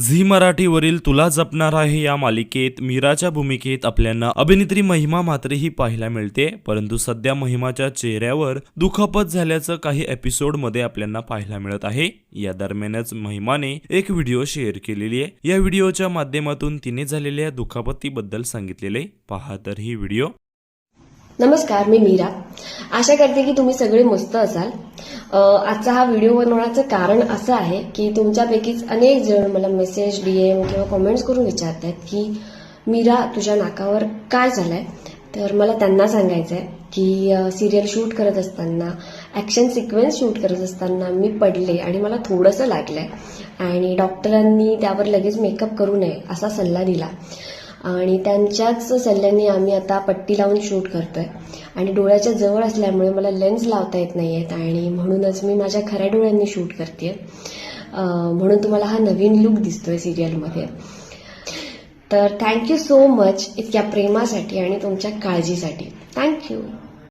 Zee मराठीवरील तुला जपणार आहे या मालिकेत मीराच्या भूमिकेत आपल्याला अभिनेत्री महिमा मात्र ही पाहायला मिळते परंतु सध्या महिमाच्या चेहऱ्यावर दुखापत झाल्याचं काही एपिसोडमध्ये आपल्याला पाहायला मिळत आहे. या दरम्यानच महिमाने एक व्हिडिओ शेअर केलेली आहे. या व्हिडिओच्या माध्यमातून तिने झालेल्या दुखापतीबद्दल सांगितलेले. पहा तर ही व्हिडिओ. नमस्कार मी मीरा. आशा करते की तुम्ही सगळे मस्त असाल. आजचा हा व्हिडिओ बनवण्याचं कारण असं आहे की तुमच्यापैकीच अनेक जण मला मेसेज डीएम किंवा कमेंट्स करून विचारत आहेत की मीरा तुझ्या नाकावर काय झालंय? तर मला त्यांना सांगायचं आहे की सिरियल शूट करत असताना ॲक्शन सिक्वेन्स शूट करत असताना मी पडले आणि मला थोडंसं लागलंय. आणि डॉक्टरांनी त्यावर लगेच मेकअप करू नये असा सल्ला दिला. आणि त्यांच्याच सल्ल्याने आम्ही आता पट्टी लावून शूट करतोय. आणि डोळ्याच्या जवळ असल्यामुळे मला लेन्स लावता येत नाही आहेत आणि म्हणूनच मी माझ्या खऱ्या डोळ्यांनी शूट करते म्हणून तुम्हाला हा नवीन लुक दिसतोय सिरियलमध्ये. तर थँक्यू सो मच इतक्या प्रेमासाठी आणि तुमच्या काळजीसाठी. थँक्यू.